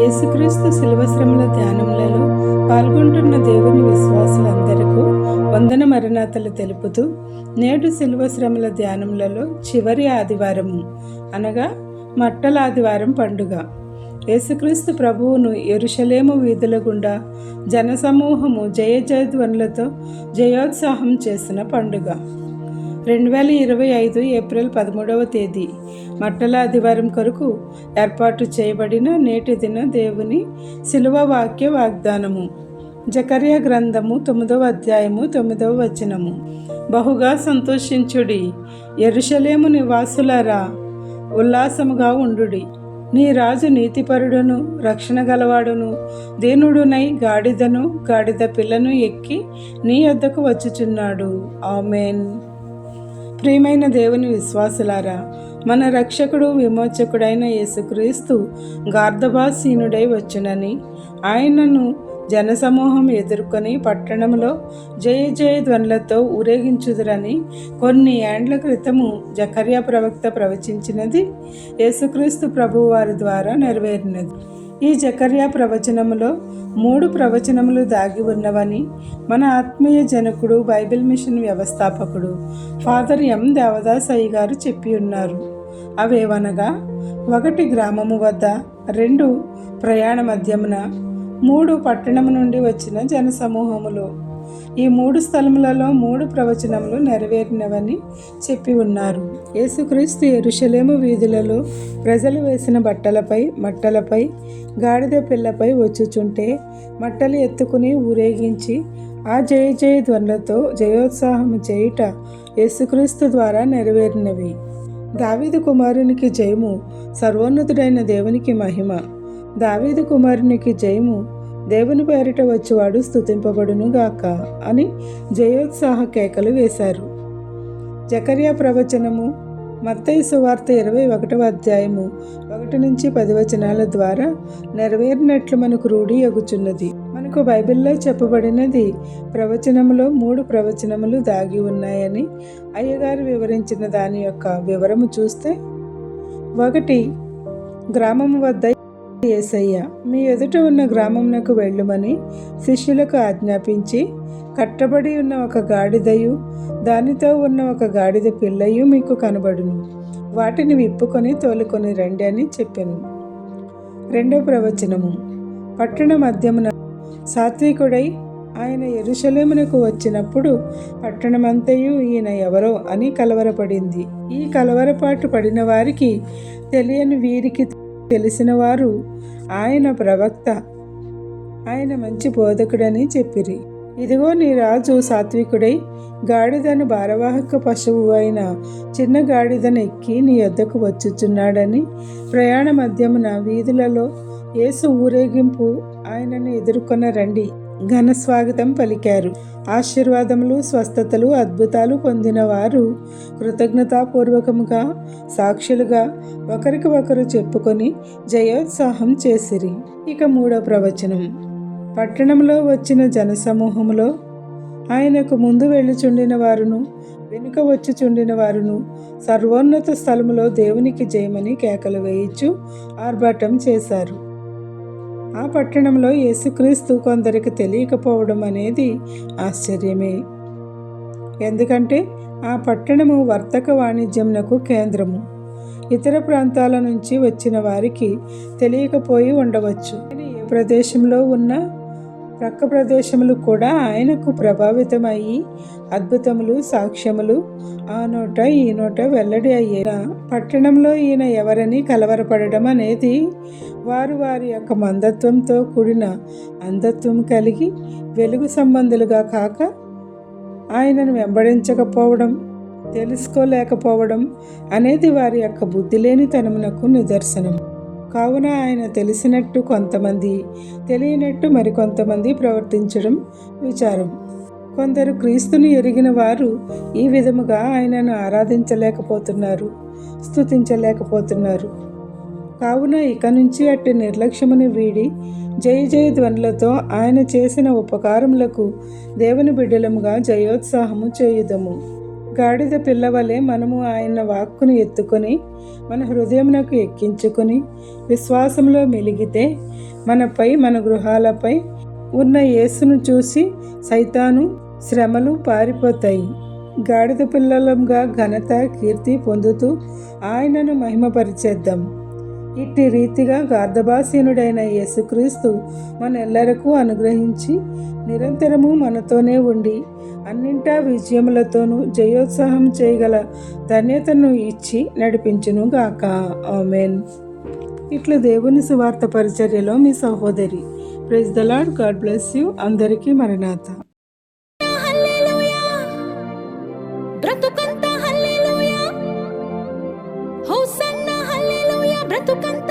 యేసుక్రీస్తు శిలువశ్రమల ధ్యానములలో పాల్గొంటున్న దేవుని విశ్వాసులందరకు వందన మరణాతలు తెలుపుతూ నేడు శిలువశ్రమల ధ్యానములలో చివరి ఆదివారము అనగా మట్టల ఆదివారం పండుగ. యేసుక్రీస్తు ప్రభువును ఎరుషలేము వీధుల గుండా జనసమూహము జయ జయధ్వనులతో జయోత్సాహం చేసిన పండుగ. రెండు వేల ఇరవై ఐదు ఏప్రిల్ పదమూడవ తేదీ మట్టల ఆదివారం కొరకు ఏర్పాటు చేయబడిన నేటి దిన దేవుని శిలువ వాక్య వాగ్దానము. జకర్య గ్రంథము తొమ్మిదవ అధ్యాయము తొమ్మిదవ వచనము. బహుగా సంతోషించుడి. ఎరుషలేము నివాసులారా ఉల్లాసముగా ఉండుడి. నీ రాజు నీతిపరుడును రక్షణ గలవాడును దీనుడునై గాడిదను గాడిద పిల్లను ఎక్కి నీ వద్దకు వచ్చుచున్నాడు. ఆమెన్. ప్రియమైన దేవుని విశ్వాసులారా మన రక్షకుడు విమోచకుడైన యేసుక్రీస్తు గార్ధభాసీనుడై వచ్చునని ఆయనను జనసమూహం ఎదుర్కొని పట్టణంలో జయ జయ ధ్వనులతో ఊరేగించుదురని కొన్ని ఏండ్ల క్రితము జకర్యా ప్రవక్త ప్రవచించినది యేసుక్రీస్తు ప్రభువారి ద్వారా నెరవేరినది. ఈ జకర్యా ప్రవచనములో మూడు ప్రవచనములు దాగి ఉన్నవని మన ఆత్మీయ జనకుడు బైబిల్ మిషన్ వ్యవస్థాపకుడు ఫాదర్ ఎం. దేవదాస్ అయ్య గారు చెప్పి ఉన్నారు. అవేవనగా ఒకటి గ్రామము వద్ద రెండు ప్రయాణ మధ్యమున మూడు పట్టణము నుండి వచ్చిన జనసమూహములు. ఈ మూడు స్థలములలో మూడు ప్రవచనములు నెరవేరినవని చెప్పి ఉన్నారు. యేసుక్రీస్తు ఎరుషలేము వీధులలో ప్రజలు వేసిన బట్టలపై మట్టలపై గాడిద పిల్లపై వచ్చుచుంటే మట్టలు ఎత్తుకుని ఊరేగించి ఆ జయ జయ ధ్వనులతో జయోత్సాహం చేయుట యేసుక్రీస్తు ద్వారా నెరవేరినవి. దావీదు కుమారునికి జయము సర్వోన్నతుడైన దేవునికి మహిమ. దావీదు కుమారునికి జయము దేవుని పేరిట వచ్చేవాడు స్థుతింపబడును గాక అని జయోత్సాహ కేకలు వేశారు. జకర్యా ప్రవచనము మత్తయి సువార్త ఇరవై ఒకటవ అధ్యాయము ఒకటి నుంచి పది వచనాల ద్వారా నెరవేరినట్లు మనకు రూఢి ఎగుచున్నది. మనకు బైబిల్లో చెప్పబడినది ప్రవచనములో మూడు ప్రవచనములు దాగి ఉన్నాయని అయ్యగారు వివరించిన దాని యొక్క వివరము చూస్తే ఒకటి గ్రామము వద్ద ఏసయ్య మీ ఎదుట ఉన్న గ్రామమునకు వెళ్ళుమని శిష్యులకు ఆజ్ఞాపించి కట్టబడి ఉన్న ఒక గాడిదయు దానితో ఉన్న ఒక గాడిద పిల్లయు మీకు కనబడును. వాటిని విప్పుకొని తోలుకొని రండి అని చెప్పాను. రెండో ప్రవచనము. పట్టణ మధ్యమున సాత్వికుడై ఆయన ఎరుషలేమునకు వచ్చినప్పుడు పట్టణమంతయు ఈయన ఎవరో అని కలవరపడింది. ఈ కలవరపాటు పడిన వారికి తెలియని వీరికి తెలిసిన వారు ఆయన ప్రవక్త ఆయన మంచి బోధకుడని చెప్పిరి. ఇదిగో నీ రాజు సాత్వికుడై గాడిదను భారవాహక పశువు అయిన చిన్న గాడిదను ఎక్కి నీ వద్దకు వచ్చుచున్నాడని ప్రయాణ మధ్యమున వీధులలో ఏసు ఊరేగింపు ఆయనను ఎదుర్కొన్న రండి ఘన స్వాగతం పలికారు. ఆశీర్వాదములు స్వస్థతలు అద్భుతాలు పొందిన వారు కృతజ్ఞతాపూర్వకముగా సాక్షులుగా ఒకరికి ఒకరు చెప్పుకొని జయోత్సాహం చేసిరి. ఇక మూడో ప్రవచనం. పట్టణంలో వచ్చిన జనసమూహములో ఆయనకు ముందు వెళ్ళుచుండిన వారును వెనుక వచ్చుచుండిన వారును సర్వోన్నత స్థలములో దేవునికి జయమని కేకలు వేయించు ఆర్భాటం చేశారు. ఆ పట్టణంలో యేసుక్రీస్తు కొందరికి తెలియకపోవడం అనేది ఆశ్చర్యమే. ఎందుకంటే ఆ పట్టణము వర్తక వాణిజ్యమునకు కేంద్రము. ఇతర ప్రాంతాల నుంచి వచ్చిన వారికి తెలియకపోయి ఉండవచ్చు. ఏ ప్రదేశంలో ఉన్న ప్రక్క ప్రదేశములు కూడా ఆయనకు ప్రభావితమయ్యి అద్భుతములు సాక్ష్యములు ఆ నోట ఈ నోట వెల్లడి అయ్యేలా. పట్టణంలో ఈయన ఎవరని కలవరపడడం అనేది వారు వారి యొక్క మందత్వంతో కూడిన అంధత్వం కలిగి వెలుగు సంబంధులుగా కాక ఆయనను వెంబడించకపోవడం తెలుసుకోలేకపోవడం అనేది వారి యొక్క బుద్ధి లేనితనమునకు నిదర్శనం కావున ఆయన తెలిసినట్టు కొంతమంది తెలియనట్టు మరికొంతమంది ప్రవర్తించడం విచారం. కొందరు క్రీస్తుని ఎరిగిన వారు ఈ విధముగా ఆయనను ఆరాధించలేకపోతున్నారు స్తుతించలేకపోతున్నారు. కావున ఇక నుంచి అట్టి నిర్లక్ష్యమును వీడి జయ జయ ధ్వనులతో ఆయన చేసిన ఉపకారములకు దేవుని బిడ్డలముగా జయోత్సాహము చేయుదము. గాడిద పిల్లవలే మనము ఆయన వాక్కును ఎత్తుకొని మన హృదయమునకు ఎక్కించుకొని విశ్వాసంలో మెలిగితే మనపై మన గృహాలపై ఉన్న యేసును చూసి సైతాను శ్రమలు పారిపోతాయి. గాడిద పిల్లలంగా ఘనత కీర్తి పొందుతూ ఆయనను మహిమపరిచేద్దాం. ఇట్టి రీతిగా గార్ధభాసీనుడైన యేసుక్రీస్తు మనెల్లరకు అనుగ్రహించి నిరంతరము మనతోనే ఉండి అన్నింటా విజయములతోనూ జయోత్సాహం చేయగల ధన్యతను ఇచ్చి నడిపించునుగాక. ఆమెన్. ఇట్లు దేవుని సువార్త పరిచర్యలో మీ సహోదరి. Praise the Lord God bless you అందరికీ మరణాత. బ్రతుక satukan